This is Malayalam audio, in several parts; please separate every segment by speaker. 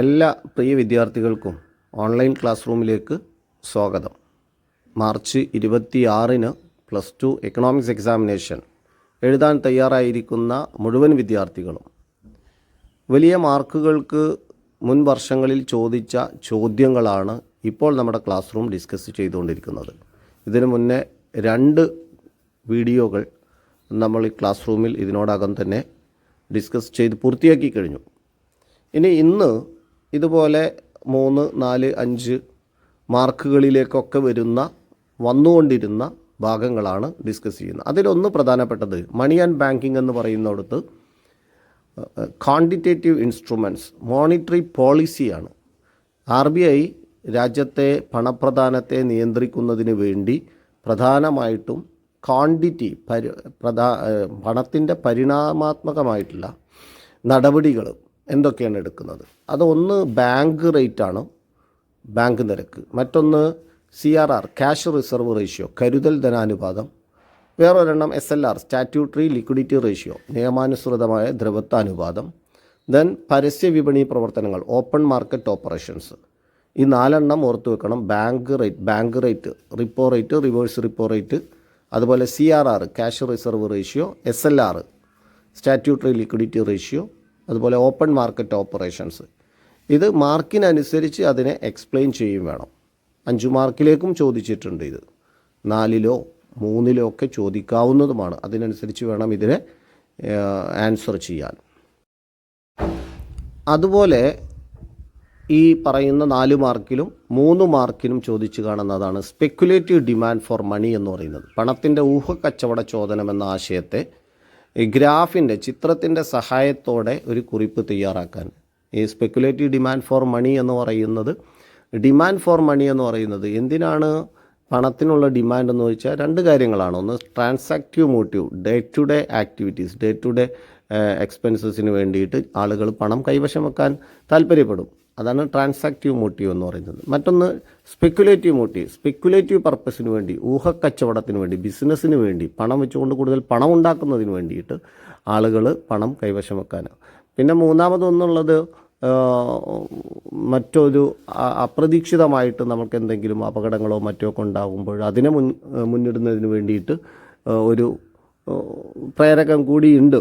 Speaker 1: എല്ലാ പ്രിയ വിദ്യാർത്ഥികൾക്കും ഓൺലൈൻ ക്ലാസ് റൂമിലേക്ക് സ്വാഗതം. മാർച്ച് ഇരുപത്തിയാറിന് പ്ലസ് ടു എക്കണോമിക്സ് എക്സാമിനേഷൻ എഴുതാൻ തയ്യാറായിരിക്കുന്ന മുഴുവൻ വിദ്യാർത്ഥികളും. വലിയ മാർക്കുകൾക്ക് മുൻ വർഷങ്ങളിൽ ചോദിച്ച ചോദ്യങ്ങളാണ് ഇപ്പോൾ നമ്മുടെ ക്ലാസ് റൂം ഡിസ്കസ് ചെയ്തുകൊണ്ടിരിക്കുന്നത്. ഇതിനു മുന്നേ രണ്ട് വീഡിയോകൾ നമ്മൾ ഈ ക്ലാസ് റൂമിൽ ഇതിനോടകം തന്നെ ഡിസ്കസ് ചെയ്ത് പൂർത്തിയാക്കി കഴിഞ്ഞു. ഇനി ഇന്ന് ഇതുപോലെ മൂന്ന് നാല് അഞ്ച് മാർക്കുകളിലേക്കൊക്കെ വരുന്ന വന്നുകൊണ്ടിരുന്ന ഭാഗങ്ങളാണ് ഡിസ്കസ് ചെയ്യുന്നത്. അതിലൊന്ന് പ്രധാനപ്പെട്ടത് മണി ആൻഡ് ബാങ്കിങ് എന്ന് പറയുന്നിടത്ത് ക്വാണ്ടിറ്റേറ്റീവ് ഇൻസ്ട്രുമെന്റ്സ് മോണിറ്ററി പോളിസിയാണ്. ആർ ബി ഐ രാജ്യത്തെ പണപ്രധാനത്തെ നിയന്ത്രിക്കുന്നതിന് വേണ്ടി പ്രധാനമായിട്ടും ക്വാണ്ടിറ്റി പരി പ്രധാ പണത്തിന്റെ പരിണാമാത്മകമായിട്ടുള്ള നടപടികൾ എന്തൊക്കെയാണ് എടുക്കുന്നത്? അത് ഒന്ന് ബാങ്ക് റേറ്റാണ്. ബാങ്ക് നിരക്ക്. മറ്റൊന്ന് C R R cash reserve ratio കരുതൽ ധനാനുപാതം. വേറൊരെണ്ണം S L R statutory liquidity ratio നിയമാനുസൃതമായ ദ്രവത്വാനുപാതം ദെൻ പരസ്യ വിപണി പ്രവർത്തനങ്ങൾ ഓപ്പൺ മാർക്കറ്റ് ഓപ്പറേഷൻസ്. ഈ നാലെണ്ണം ഓർത്ത് വെക്കണം. Bank rate bank rate repo rate reverse repo rate. അതുപോലെ C R R cash reserve ratio S L R statutory liquidity ratio. അതുപോലെ ഓപ്പൺ മാർക്കറ്റ് ഓപ്പറേഷൻസ്. ഇത് മാർക്കിനനുസരിച്ച് അതിനെ എക്സ്പ്ലെയിൻ ചെയ്യും വേണം. അഞ്ചു മാർക്കിലേക്കും ചോദിച്ചിട്ടുണ്ട് ഇത്. നാലിലോ മൂന്നിലോ ഒക്കെ ചോദിക്കാവുന്നതുമാണ്. അതിനനുസരിച്ച് വേണം ഇതിനെ ആൻസർ ചെയ്യാൻ. അതുപോലെ ഈ പറയുന്ന നാല് മാർക്കിലും മൂന്ന് മാർക്കിനും ചോദിച്ചു കാണുന്നതാണ് സ്പെക്കുലേറ്റീവ് ഡിമാൻഡ് ഫോർ മണി എന്ന് പറയുന്നത്. പണത്തിന്റെ ഊഹ കച്ചവട ചോദനം എന്ന ആശയത്തെ ഗ്രാഫിന്റെ ചിത്രത്തിന്റെ സഹായത്തോടെ ഒരു കുറിപ്പ് തയ്യാറാക്കാൻ ഈ സ്പെക്കുലേറ്റീവ് ഡിമാൻഡ് ഫോർ മണി എന്ന് പറയുന്നത് ഡിമാൻഡ് ഫോർ മണി എന്ന് പറയുന്നത് എന്തിനാണ് പണത്തിനുള്ള ഡിമാൻഡ് എന്ന് വെച്ചാൽ രണ്ട് കാര്യങ്ങളാണ്. ഒന്ന് transactive motive day to day activities day to day എക്സ്പെൻസസിന് വേണ്ടിയിട്ട് ആളുകൾ പണം കൈവശം വെക്കാൻ താല്പര്യപ്പെടും. അതാണ് ട്രാൻസാക്റ്റീവ് മോട്ടീവ് എന്ന് പറയുന്നത്. മറ്റൊന്ന് സ്പെക്കുലേറ്റീവ് മോട്ടീവ് സ്പെക്കുലേറ്റീവ് പർപ്പസിന് വേണ്ടി ഊഹക്കച്ചവടത്തിന് വേണ്ടി ബിസിനസ്സിന് വേണ്ടി പണം വെച്ചുകൊണ്ട് കൂടുതൽ പണം ഉണ്ടാക്കുന്നതിന് വേണ്ടിയിട്ട് ആളുകൾ പണം കൈവശം വെക്കാനാണ്. പിന്നെ മൂന്നാമതൊന്നുള്ളത് മറ്റൊരു അപ്രതീക്ഷിതമായിട്ട് നമുക്ക് എന്തെങ്കിലും അപകടങ്ങളോ മറ്റോ ഒക്കെ ഉണ്ടാകുമ്പോൾ അതിനെ മുൻ മുന്നിടുന്നതിന് വേണ്ടിയിട്ട് ഒരു പ്രേരകം കൂടിയുണ്ട്.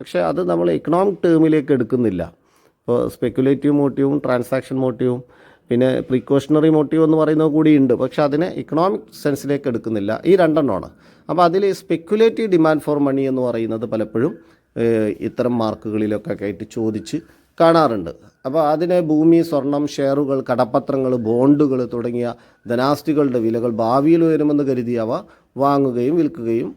Speaker 1: പക്ഷേ അത് നമ്മൾ എക്കണോമിക് ടേമിലേക്ക് എടുക്കുന്നില്ല. ഇപ്പോൾ സ്പെക്കുലേറ്റീവ് മോട്ടീവും ട്രാൻസാക്ഷൻ മോട്ടീവും പിന്നെ പ്രിക്കോഷണറി മോട്ടീവ് എന്ന് പറയുന്നത് കൂടിയുണ്ട്. പക്ഷെ അതിനെ ഇക്കണോമിക് സെൻസിലേക്ക് എടുക്കുന്നില്ല. ഈ രണ്ടെണ്ണമാണ്. അപ്പോൾ അതിൽ സ്പെക്കുലേറ്റീവ് ഡിമാൻഡ് ഫോർ മണി എന്ന് പറയുന്നത് പലപ്പോഴും ഇത്തരം മാർക്കുകളിലൊക്കെ ആയിട്ട് ചോദിച്ച് കാണാറുണ്ട്. അപ്പോൾ അതിനെ ഭൂമി സ്വർണം ഷെയറുകൾ കടപ്പത്രങ്ങൾ ബോണ്ടുകൾ തുടങ്ങിയ ധനാസ്തികളുടെ വിലകൾ ഭാവിയിൽ ഉയരുമെന്ന് കരുതി അവ വാങ്ങുകയും വിൽക്കുകയും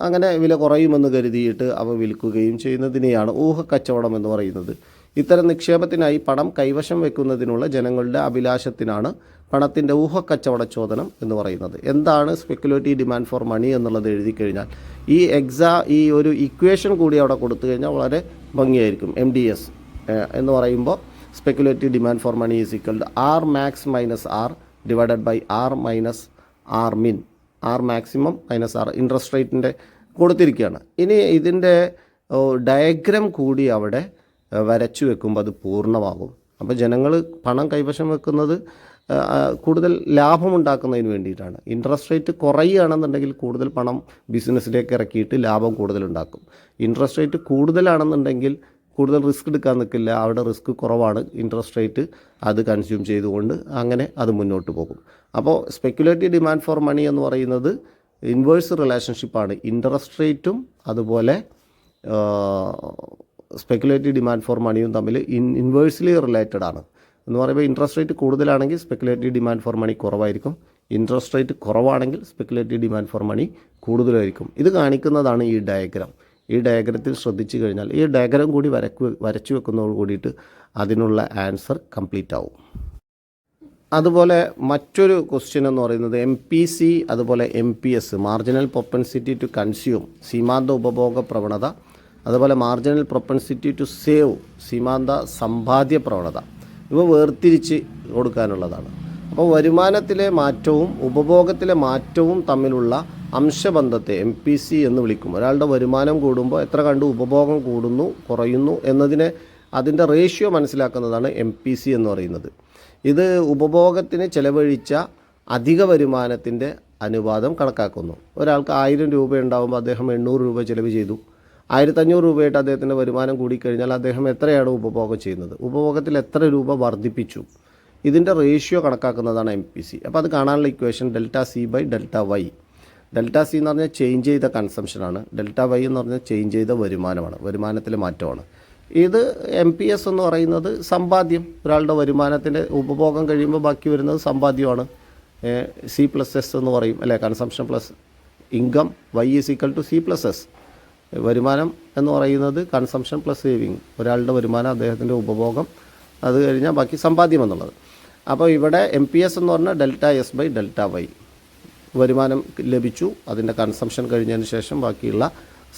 Speaker 1: അങ്ങനെ വില കുറയുമെന്ന് കരുതിയിട്ട് അവ വിൽക്കുകയും ചെയ്യുന്നതിനെയാണ് ഊഹക്കച്ചവടം എന്ന് പറയുന്നത്. ഇത്തരം നിക്ഷേപത്തിനായി പണം കൈവശം വെക്കുന്നതിനുള്ള ജനങ്ങളുടെ അഭിലാഷത്തിനാണ് പണത്തിന്റെ ഊഹക്കച്ചവട ചോദനം എന്ന് പറയുന്നത്. എന്താണ് സ്പെക്കുലേറ്റീവ് ഡിമാൻഡ് ഫോർ മണി എന്നുള്ളത് എഴുതി കഴിഞ്ഞാൽ ഈ എക്സാ ഈ ഒരു ഇക്വേഷൻ കൂടി അവിടെ കൊടുത്തു കഴിഞ്ഞാൽ വളരെ ഭംഗിയായിരിക്കും. എം ഡി എസ് എന്ന് പറയുമ്പോൾ speculative demand for money is equal to R max minus R divided by R minus R min R maximum minus R interest റേറ്റിന്റെ കൊടുത്തിരിക്കുകയാണ്. ഇനി ഇതിന്റെ ഡയഗ്രം കൂടി അവിടെ വരച്ചു വെക്കുമ്പോൾ അത് പൂർണമാകും. അപ്പോൾ ജനങ്ങൾ പണം കൈവശം വെക്കുന്നത് കൂടുതൽ ലാഭമുണ്ടാക്കുന്നതിന് വേണ്ടിയിട്ടാണ്. ഇൻട്രസ്റ്റ് റേറ്റ് കുറയുകയാണെന്നുണ്ടെങ്കിൽ കൂടുതൽ പണം ബിസിനസ്സിലേക്ക് ഇറക്കിയിട്ട് ലാഭം കൂടുതലുണ്ടാക്കും. ഇൻട്രസ്റ്റ് റേറ്റ് കൂടുതലാണെന്നുണ്ടെങ്കിൽ കൂടുതൽ റിസ്ക് എടുക്കാൻ നിൽക്കില്ല. അവിടെ റിസ്ക് കുറവാണ്. ഇൻട്രസ്റ്റ് റേറ്റ് അത് കൺസ്യൂം ചെയ്തുകൊണ്ട് അങ്ങനെ അത് മുന്നോട്ട് പോകും. അപ്പോൾ സ്പെക്കുലേറ്റീവ് ഡിമാൻഡ് ഫോർ മണി എന്ന് പറയുന്നത് ഇൻവേഴ്സ് റിലേഷൻഷിപ്പാണ് ഇൻട്രസ്റ്റ് റേറ്റും അതുപോലെ സ്പെക്കുലേറ്റീവ് ഡിമാൻഡ് ഫോർ മണിയും തമ്മിൽ ഇൻ ഇൻവേഴ്സ്ലി റിലേറ്റഡ് ആണ്. എന്ന് പറയുമ്പോൾ ഇൻട്രസ്റ്റ് റേറ്റ് കൂടുതലാണെങ്കിൽ സ്പെക്കുലേറ്റീവ് ഡിമാൻഡ് ഫോർ മണി കുറവായിരിക്കും. ഇൻട്രസ്റ്റ് റേറ്റ് കുറവാണെങ്കിൽ സ്പെക്കുലേറ്റീവ് ഡിമാൻഡ് ഫോർ മണി കൂടുതലായിരിക്കും. ഇത് കാണിക്കുന്നതാണ് ഈ ഡയഗ്രാം ഈ ഡയഗ്രത്തിൽ ശ്രദ്ധിച്ചു കഴിഞ്ഞാൽ ഈ ഡയഗ്രം കൂടി വരക്ക് വരച്ചു വെക്കുന്നതോട് കൂടിയിട്ട് അതിനുള്ള ആൻസർ കംപ്ലീറ്റ് ആവും. അതുപോലെ മറ്റൊരു ക്വസ്റ്റ്യൻ എന്ന് പറയുന്നത് എം പി സി അതുപോലെ M P S marginal propensity to consume സീമാന്ത ഉപഭോഗ പ്രവണത അതുപോലെ മാർജിനൽ പ്രൊപ്പൻസിറ്റി ടു സേവ് സീമാന്ത സമ്പാദ്യ പ്രവണത. ഇവ വേർതിരിച്ച് കൊടുക്കാനുള്ളതാണ്. അപ്പോൾ വരുമാനത്തിലെ മാറ്റവും ഉപഭോഗത്തിലെ മാറ്റവും തമ്മിലുള്ള അംശബന്ധത്തെ എം പി സി എന്ന് വിളിക്കും. ഒരാളുടെ വരുമാനം കൂടുമ്പോൾ എത്ര കണ്ട് ഉപഭോഗം കൂടുന്നു കുറയുന്നു എന്നതിനെ അതിന്റെ റേഷ്യോ മനസ്സിലാക്കുന്നതാണ് എം പി സി എന്ന് പറയുന്നത്. ഇത് ഉപഭോഗത്തിന് ചെലവഴിച്ച അധിക വരുമാനത്തിന്റെ അനുപാതം കണക്കാക്കുന്നു. ഒരാൾക്ക് ആയിരം രൂപ ഉണ്ടാകുമ്പോൾ അദ്ദേഹം എണ്ണൂറ് രൂപ ചിലവ് ചെയ്തു. ആയിരത്തഞ്ഞൂറ് രൂപയായിട്ട് അദ്ദേഹത്തിന്റെ വരുമാനം കൂടിക്കഴിഞ്ഞാൽ അദ്ദേഹം എത്രയാണ് ഉപഭോഗം ചെയ്യുന്നത്? ഉപഭോഗത്തിൽ എത്ര രൂപ വർദ്ധിപ്പിച്ചു? ഇതിന്റെ റേഷ്യോ കണക്കാക്കുന്നതാണ് എം പി സി. അപ്പോൾ അത് കാണാനുള്ള equation delta C by delta Y. Delta C എന്ന് പറഞ്ഞാൽ ചേഞ്ച് ചെയ്ത കൺസംഷനാണ് ഡെൽറ്റ വൈ എന്ന് പറഞ്ഞാൽ ചേഞ്ച് ചെയ്ത വരുമാനമാണ്. വരുമാനത്തിലെ മാറ്റമാണ്. ഇത് എം പി എസ് എന്ന് പറയുന്നത് സമ്പാദ്യം. ഒരാളുടെ വരുമാനത്തിന്റെ ഉപഭോഗം കഴിയുമ്പോൾ ബാക്കി വരുന്നത് സമ്പാദ്യമാണ്. സി പ്ലസ് എസ് എന്ന് പറയും. അല്ലേ consumption plus income Y is equal to C plus S വരുമാനം എന്ന് പറയുന്നത് കൺസംഷൻ പ്ലസ് സേവിങ് ഒരാളുടെ വരുമാനം അദ്ദേഹത്തിന്റെ ഉപഭോഗം അത് കഴിഞ്ഞാൽ ബാക്കി സമ്പാദ്യം എന്നുള്ളത്. അപ്പോൾ ഇവിടെ എം പി എസ് എന്ന് പറഞ്ഞാൽ delta S by delta Y വരുമാനം ലഭിച്ചു. അതിന്റെ കൺസംഷൻ കഴിഞ്ഞതിന് ശേഷം ബാക്കിയുള്ള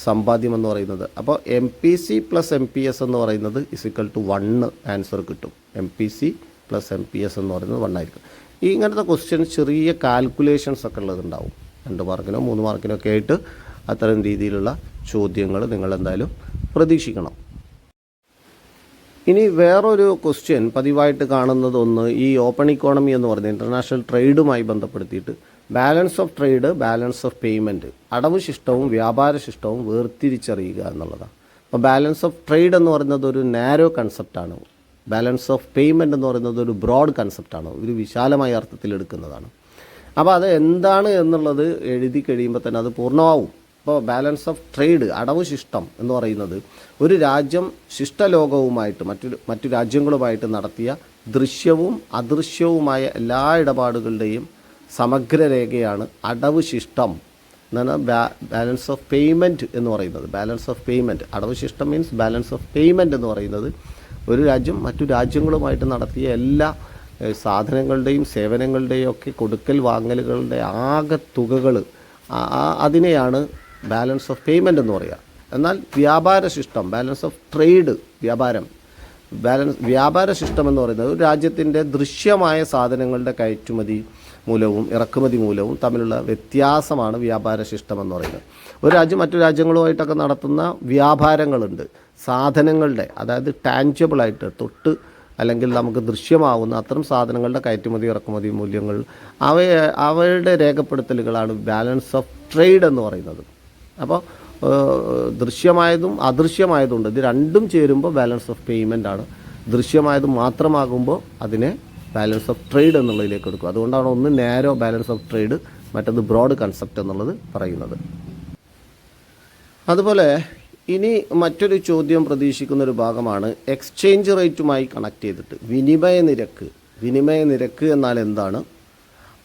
Speaker 1: സമ്പാദ്യം എന്ന് പറയുന്നത്. അപ്പോൾ M P C plus M P S എന്ന് പറയുന്നത് is equal to one answer കിട്ടും. M P C plus M P S എന്ന് പറയുന്നത് വണ്ണായിരിക്കും ഈ ഇങ്ങനത്തെ ക്വസ്റ്റ്യൻ ചെറിയ കാൽക്കുലേഷൻസ് ഒക്കെ ഉള്ളതുണ്ടാവും രണ്ട് മാർക്കിനോ മൂന്ന് മാർക്കിനോ ഒക്കെ ആയിട്ട് അത്തരം രീതിയിലുള്ള ചോദ്യങ്ങൾ നിങ്ങൾ എന്തായാലും പ്രതീക്ഷിക്കണം. ഇനി വേറൊരു ക്വസ്റ്റ്യൻ പതിവായിട്ട് കാണുന്നതൊന്ന് ഈ ഓപ്പൺ ഇക്കോണമി എന്ന് പറയുന്നത് ഇന്റർനാഷണൽ ട്രേഡുമായി ബന്ധപ്പെടുത്തിയിട്ട് balance of trade balance of payment അടവ് ശിഷ്ടവും വ്യാപാര ശിഷ്ടവും വേർതിരിച്ചറിയുക എന്നുള്ളതാണ്. അപ്പോൾ ബാലൻസ് ഓഫ് ട്രേഡ് എന്ന് പറയുന്നത് ഒരു നാരോ കൺസെപ്റ്റാണ് ബാലൻസ് ഓഫ് പേയ്മെന്റ് എന്ന് പറയുന്നത് ഒരു ബ്രോഡ് കൺസെപ്റ്റാണ് ഒരു വിശാലമായ അർത്ഥത്തിൽ എടുക്കുന്നതാണ്. അപ്പോൾ അത് എന്താണ് എന്നുള്ളത് എഴുതി കഴിയുമ്പോൾ തന്നെ അത് പൂർണമാവും. ഇപ്പോൾ ബാലൻസ് ഓഫ് ട്രേഡ് അടവ് ശിഷ്ടം എന്ന് പറയുന്നത് ഒരു രാജ്യം ശിഷ്ടലോകവുമായിട്ട് മറ്റു മറ്റു രാജ്യങ്ങളുമായിട്ട് നടത്തിയ ദൃശ്യവും അദൃശ്യവുമായ എല്ലാ ഇടപാടുകളുടെയും സമഗ്ര രേഖയാണ് അടവ് ശിഷ്ടം എന്നാണ് ബാലൻസ് ഓഫ് പേയ്മെന്റ് എന്ന് പറയുന്നത്. ബാലൻസ് ഓഫ് പേയ്മെന്റ് അടവ് ശിഷ്ടം മീൻസ് ബാലൻസ് ഓഫ് പേയ്മെന്റ് എന്ന് പറയുന്നത് ഒരു രാജ്യം മറ്റു രാജ്യങ്ങളുമായിട്ട് നടത്തിയ എല്ലാ സാധനങ്ങളുടെയും സേവനങ്ങളുടെയും ഒക്കെ കൊടുക്കൽ വാങ്ങലുകളുടെ ആകെ തുകകൾ അതിനെയാണ് ബാലൻസ് ഓഫ് പേയ്മെന്റ് എന്ന് പറയുക എന്നാൽ വ്യാപാര ശിഷ്ടം ബാലൻസ് ഓഫ് ട്രേഡ് വ്യാപാരം. ബാലൻസ് വ്യാപാര ശിഷ്ടം എന്ന് പറയുന്നത് ഒരു രാജ്യത്തിന്റെ ദൃശ്യമായ സാധനങ്ങളുടെ കയറ്റുമതി മൂലവും ഇറക്കുമതി മൂലവും തമ്മിലുള്ള വ്യത്യാസമാണ് വ്യാപാര ശിഷ്ടം എന്ന് പറയുന്നത്. ഒരു രാജ്യം മറ്റു രാജ്യങ്ങളുമായിട്ടൊക്കെ നടത്തുന്ന വ്യാപാരങ്ങളുണ്ട്. സാധനങ്ങളുടെ അതായത് ടാഞ്ചബിളായിട്ട് തൊട്ട് അല്ലെങ്കിൽ നമുക്ക് ദൃശ്യമാവുന്ന അത്തരം സാധനങ്ങളുടെ കയറ്റുമതി ഇറക്കുമതി മൂല്യങ്ങൾ അവയെ അവയുടെ രേഖപ്പെടുത്തലുകളാണ് ബാലൻസ് ഓഫ് ട്രേഡ് എന്ന് പറയുന്നത്. അപ്പോൾ ദൃശ്യമായതും അദൃശ്യമായതും ഉണ്ട്. ഇത് രണ്ടും ചേരുമ്പോൾ ബാലൻസ് ഓഫ് പേയ്മെന്റ് ആണ്. ദൃശ്യമായത് മാത്രമാകുമ്പോൾ അതിനെ ബാലൻസ് ഓഫ് ട്രേഡ് എന്നുള്ളതിലേക്ക് എടുക്കും. അതുകൊണ്ടാണ് ഒന്ന് നാരോ ബാലൻസ് ഓഫ് ട്രേഡ് മറ്റൊന്ന് ബ്രോഡ് കൺസെപ്റ്റ് എന്നുള്ളത് പറയുന്നത്. അതുപോലെ ഇനി മറ്റൊരു ചോദ്യം പ്രതീക്ഷിക്കുന്ന ഒരു ഭാഗമാണ് എക്സ്ചേഞ്ച് റേറ്റുമായി കണക്ട് ചെയ്തിട്ട്. വിനിമയ നിരക്ക്. വിനിമയ നിരക്ക് എന്നാൽ എന്താണ്?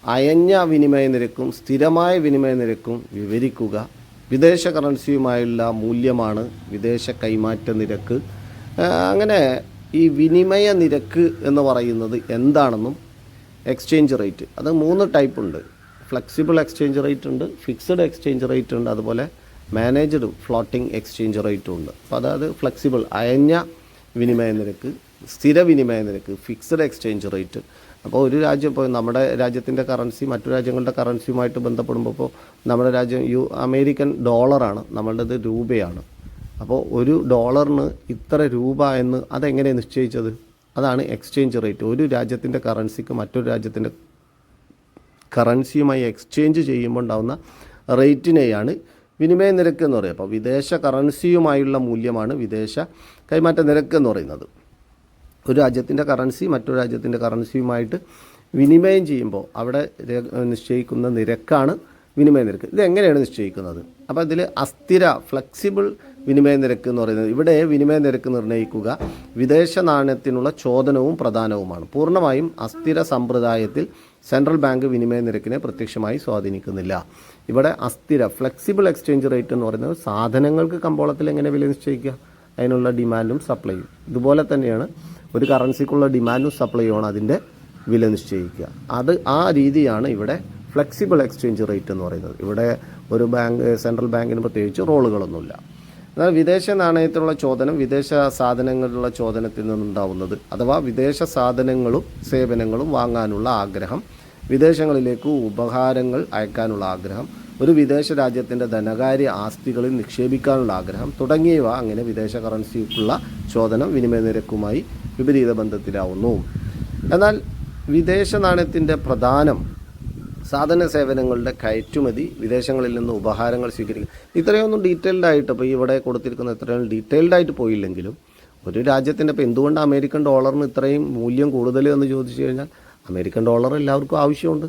Speaker 1: അയഞ്ഞ വിനിമയ നിരക്കും സ്ഥിരമായ വിനിമയ നിരക്കും വിവരിക്കുക. വിദേശ കറൻസിയുമായുള്ള മൂല്യമാണ് വിദേശ കൈമാറ്റ നിരക്ക്. അങ്ങനെ ഈ വിനിമയ നിരക്ക് എന്ന് പറയുന്നത് എന്താണെന്നും എക്സ്ചേഞ്ച് റേറ്റ് അത് മൂന്ന് ടൈപ്പ് ഉണ്ട്. ഫ്ലെക്സിബിൾ എക്സ്ചേഞ്ച് റേറ്റ് ഉണ്ട് ഫിക്സഡ് എക്സ്ചേഞ്ച് റേറ്റ് ഉണ്ട് അതുപോലെ മാനേജ്ഡ് ഫ്ലോട്ടിംഗ് എക്സ്ചേഞ്ച് റേറ്റും ഉണ്ട്. അപ്പോൾ അതായത് ഫ്ലെക്സിബിൾ അയഞ്ഞ വിനിമയ നിരക്ക് സ്ഥിര വിനിമയ നിരക്ക് ഫിക്സഡ് എക്സ്ചേഞ്ച് റേറ്റ് അപ്പോൾ ഒരു രാജ്യം ഇപ്പോൾ നമ്മുടെ രാജ്യത്തിന്റെ കറൻസി മറ്റു രാജ്യങ്ങളുടെ കറൻസിയുമായിട്ട് ബന്ധപ്പെടുമ്പോൾ ഇപ്പോൾ നമ്മുടെ രാജ്യം യു അമേരിക്കൻ ഡോളറാണ് നമ്മളുടേത് രൂപയാണ്. അപ്പോൾ ഒരു ഡോളറിന് ഇത്ര രൂപ എന്ന് അതെങ്ങനെ നിശ്ചയിച്ചത്? അതാണ് എക്സ്ചേഞ്ച് റേറ്റ് ഒരു രാജ്യത്തിന്റെ കറൻസിക്ക് മറ്റൊരു രാജ്യത്തിന്റെ കറൻസിയുമായി എക്സ്ചേഞ്ച് ചെയ്യുമ്പോൾ ഉണ്ടാകുന്ന റേറ്റിനെയാണ് വിനിമയ നിരക്ക് എന്ന് പറയുക. അപ്പോൾ വിദേശ കറൻസിയുമായുള്ള മൂല്യമാണ് വിദേശ കൈമാറ്റ നിരക്ക് എന്ന് പറയുന്നത്. ഒരു രാജ്യത്തിന്റെ കറൻസി മറ്റൊരു രാജ്യത്തിന്റെ കറൻസിയുമായിട്ട് വിനിമയം ചെയ്യുമ്പോൾ അവിടെ നിശ്ചയിക്കുന്ന നിരക്കാണ് വിനിമയ നിരക്ക്. ഇത് എങ്ങനെയാണ് നിശ്ചയിക്കുന്നത്? അപ്പോൾ ഇതിൽ അസ്ഥിര ഫ്ലെക്സിബിൾ വിനിമയ നിരക്ക് എന്ന് പറയുന്നത്. ഇവിടെ വിനിമയ നിരക്ക് നിർണയിക്കുക വിദേശ നാണയത്തിനുള്ള ചോദനവും പ്രധാനവുമാണ് പൂർണമായും അസ്ഥിര സമ്പ്രദായത്തിൽ സെൻട്രൽ ബാങ്ക് വിനിമയ നിരക്കിനെ പ്രത്യക്ഷമായി സ്വാധീനിക്കുന്നില്ല. ഇവിടെ അസ്ഥിര ഫ്ലെക്സിബിൾ എക്സ്ചേഞ്ച് റേറ്റ് എന്ന് പറയുന്നത് സാധനങ്ങൾക്ക് കമ്പോളത്തിൽ എങ്ങനെ വില നിശ്ചയിക്കുക? അതിനുള്ള ഡിമാൻഡും സപ്ലൈയും. ഇതുപോലെ തന്നെയാണ് ഒരു കറൻസിക്കുള്ള ഡിമാൻഡും സപ്ലൈയുമാണ് അതിന്റെ വില നിശ്ചയിക്കുക. അത് ആ രീതിയാണ് ഇവിടെ ഫ്ലെക്സിബിൾ എക്സ്ചേഞ്ച് റേറ്റ് എന്ന് പറയുന്നത്. ഇവിടെ ഒരു ബാങ്ക് സെൻട്രൽ ബാങ്കിന് പ്രത്യേകിച്ച് റോളുകളൊന്നുമില്ല. എന്നാൽ വിദേശ നാണയത്തിലുള്ള ചോദനം വിദേശ സാധനങ്ങളിലുള്ള ചോദനത്തിൽ നിന്നുണ്ടാവുന്നത്. അഥവാ വിദേശ സാധനങ്ങളും സേവനങ്ങളും വാങ്ങാനുള്ള ആഗ്രഹം വിദേശങ്ങളിലേക്ക് ഉപഹാരങ്ങൾ അയക്കാനുള്ള ആഗ്രഹം ഒരു വിദേശ രാജ്യത്തിന്റെ ധനകാര്യ ആസ്തികളിൽ നിക്ഷേപിക്കാനുള്ള ആഗ്രഹം തുടങ്ങിയവ അങ്ങനെ വിദേശ കറൻസിക്കുള്ള ചോദനം വിനിമയ നിരക്കുമായി വിപരീത ബന്ധത്തിലാവുന്നു. എന്നാൽ വിദേശ നാണയത്തിന്റെ പ്രധാനം സാധന സേവനങ്ങളുടെ കയറ്റുമതി വിദേശങ്ങളിൽ നിന്ന് ഉപഹാരങ്ങൾ സ്വീകരിക്കുക ഇത്രയൊന്നും ഡീറ്റെയിൽഡ് ആയിട്ട് ഇപ്പോൾ ഇവിടെ കൊടുത്തിരിക്കുന്ന ഇത്രയും ഡീറ്റെയിൽഡ് ആയിട്ട് പോയില്ലെങ്കിലും ഒരു രാജ്യത്തിന്റെ ഇപ്പോൾ എന്തുകൊണ്ട് അമേരിക്കൻ ഡോളറിന് ഇത്രയും മൂല്യം കൂടുതൽ എന്ന് ചോദിച്ചു കഴിഞ്ഞാൽ അമേരിക്കൻ ഡോളർ എല്ലാവർക്കും ആവശ്യമുണ്ട്.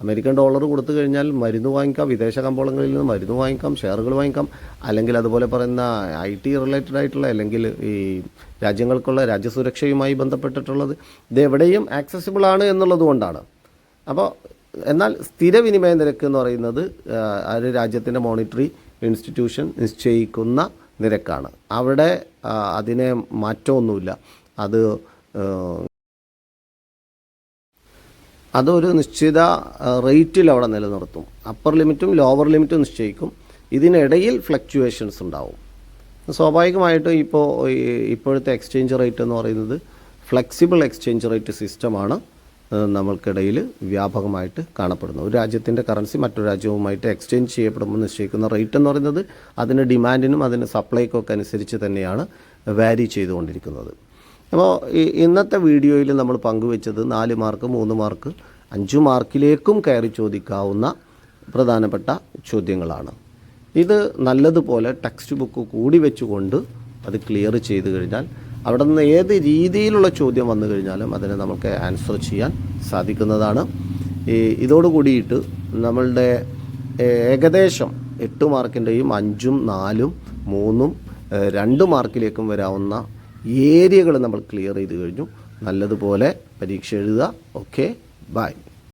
Speaker 1: അമേരിക്കൻ ഡോളർ കൊടുത്തു കഴിഞ്ഞാൽ മരുന്ന് വാങ്ങിക്കാം വിദേശ കമ്പോളങ്ങളിൽ നിന്ന് മരുന്ന് വാങ്ങിക്കാം ഷെയറുകൾ വാങ്ങിക്കാം. അല്ലെങ്കിൽ അതുപോലെ പറയുന്ന ഐ ടി റിലേറ്റഡ് ആയിട്ടുള്ള അല്ലെങ്കിൽ ഈ രാജ്യങ്ങൾക്കുള്ള രാജ്യസുരക്ഷയുമായി ബന്ധപ്പെട്ടിട്ടുള്ളത്. ഇത് എവിടെയും ആക്സസിബിൾ ആണ് എന്നുള്ളത് കൊണ്ടാണ്. അപ്പോൾ എന്നാൽ സ്ഥിര വിനിമയ നിരക്ക് എന്ന് പറയുന്നത് ഒരു രാജ്യത്തിന്റെ മോണിറ്ററി ഇൻസ്റ്റിറ്റ്യൂഷൻ നിശ്ചയിക്കുന്ന നിരക്കാണ്. അവിടെ അതിനെ മാറ്റമൊന്നുമില്ല. അത് അതൊരു നിശ്ചിത റേറ്റിൽ അവിടെ നിലനിർത്തും. അപ്പർ ലിമിറ്റും ലോവർ ലിമിറ്റും നിശ്ചയിക്കും. ഇതിനിടയിൽ ഫ്ലക്ച്വേഷൻസ് ഉണ്ടാവും. സ്വാഭാവികമായിട്ടും ഇപ്പോൾ ഇപ്പോഴത്തെ എക്സ്ചേഞ്ച് റേറ്റ് എന്ന് പറയുന്നത് ഫ്ലെക്സിബിൾ എക്സ്ചേഞ്ച് റേറ്റ് സിസ്റ്റമാണ് നമ്മൾക്കിടയിൽ വ്യാപകമായിട്ട് കാണപ്പെടുന്നു. ഒരു രാജ്യത്തിന്റെ കറൻസി മറ്റൊരു രാജ്യവുമായിട്ട് എക്സ്ചേഞ്ച് ചെയ്യപ്പെടുമ്പോൾ നിശ്ചയിക്കുന്ന റേറ്റ് എന്ന് പറയുന്നത് അതിന് ഡിമാൻഡിനും അതിന് സപ്ലൈക്കും ഒക്കെ അനുസരിച്ച് തന്നെയാണ് വാരി ചെയ്തുകൊണ്ടിരിക്കുന്നത്. അപ്പോൾ ഇന്നത്തെ വീഡിയോയിൽ നമ്മൾ പങ്കുവെച്ചത് നാല് മാർക്ക് മൂന്ന് മാർക്ക് അഞ്ച് മാർക്കിലേക്കും കയറി ചോദിക്കാവുന്ന പ്രധാനപ്പെട്ട ചോദ്യങ്ങളാണ്. ഇത് നല്ലതുപോലെ ടെക്സ്റ്റ് ബുക്ക് കൂടി വെച്ചുകൊണ്ട് അത് ക്ലിയർ ചെയ്ത് കഴിഞ്ഞാൽ അവിടെ നിന്ന് ഏത് രീതിയിലുള്ള ചോദ്യം വന്നു കഴിഞ്ഞാലും അതിനെ നമുക്ക് ആൻസർ ചെയ്യാൻ സാധിക്കുന്നതാണ്. ഈ ഇതോടുകൂടിയിട്ട് നമ്മളുടെ ഏകദേശം എട്ട് മാർക്കിന്റെയും അഞ്ചും നാലും മൂന്നും രണ്ട് മാർക്കിലേക്കും വരാവുന്ന ഏരിയകൾ നമ്മൾ ക്ലിയർ ചെയ്ത് കഴിഞ്ഞു. നല്ലതുപോലെ പരീക്ഷ എഴുതുക. Okay bye